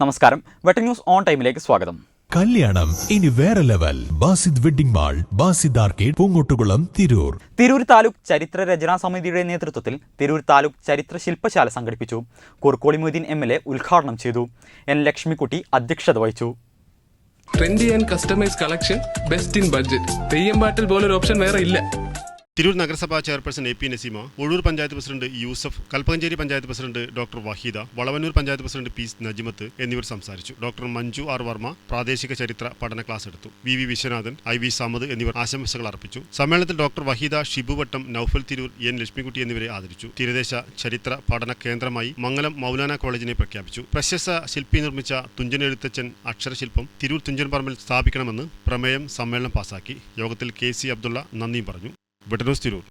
നമസ്കാരം. വെട്ട news on ടൈമിലേക്ക് സ്വാഗതം. കല്യാണം ഇനി വേറെ level. Basid wedding mall Basid arcade Poongottukulam Tirur. Tirur taluk ചരിത്ര രചനാ സമിതിയുടെ നേതൃത്വത്തിൽ തിരൂർ താലൂക്ക് ചരിത്ര ശില്പശാല സംഘടിപ്പിച്ചു. Kurukkoli Moideen M L A ഉദ്ഘാടനം ചെയ്തു. എൻ ലക്ഷ്മിക്കുട്ടി അധ്യക്ഷത വഹിച്ചു. Trendy and customise collection best in budget Theyyam പാട്ടിൽ പോലൊരു ഓപ്ഷൻ വേറെ ഇല്ല. തിരൂർ നഗരസഭാ chairperson A P Naseema Ozhur panchayat president Yusuf Kalpakanchery panchayat president doctor Waheeda Valavannur panchayat president P Najimath എന്നിവർ സംസാരിച്ചു. ഡോക്ടർ മഞ്ജു ആർ വർമ്മ പ്രാദേശിക ചരിത്ര പഠന ക്ലാസ് എടുത്തു. V V Viswanathan I V Samad എന്നിവർ ആശംസകൾ അർപ്പിച്ചു. സമ്മേളനത്തിൽ ഡോക്ടർ വഹീദ ഷിബുവട്ടം നൌഫൽ തിരൂർ എൻ ലക്ഷ്മിക്കുട്ടി എന്നിവരെ ആദരിച്ചു. തീരദേശ ചരിത്ര പഠന കേന്ദ്രമായി മംഗലം മൗലാന കോളേജിനെ പ്രഖ്യാപിച്ചു. പ്രശസ്ത ശില്പി നിർമ്മിച്ച തുഞ്ചൻ എഴുത്തച്ഛൻ അക്ഷരശില്പം തിരൂർ തുഞ്ചൻ പറമ്പിൽ സ്ഥാപിക്കണമെന്ന് പ്രമേയം സമ്മേളനം പാസാക്കി. യോഗത്തിൽ കെ സി അബ്ദുള്ള നന്ദിയും പറഞ്ഞു. വെട്ടനൂസ് തിരൂർ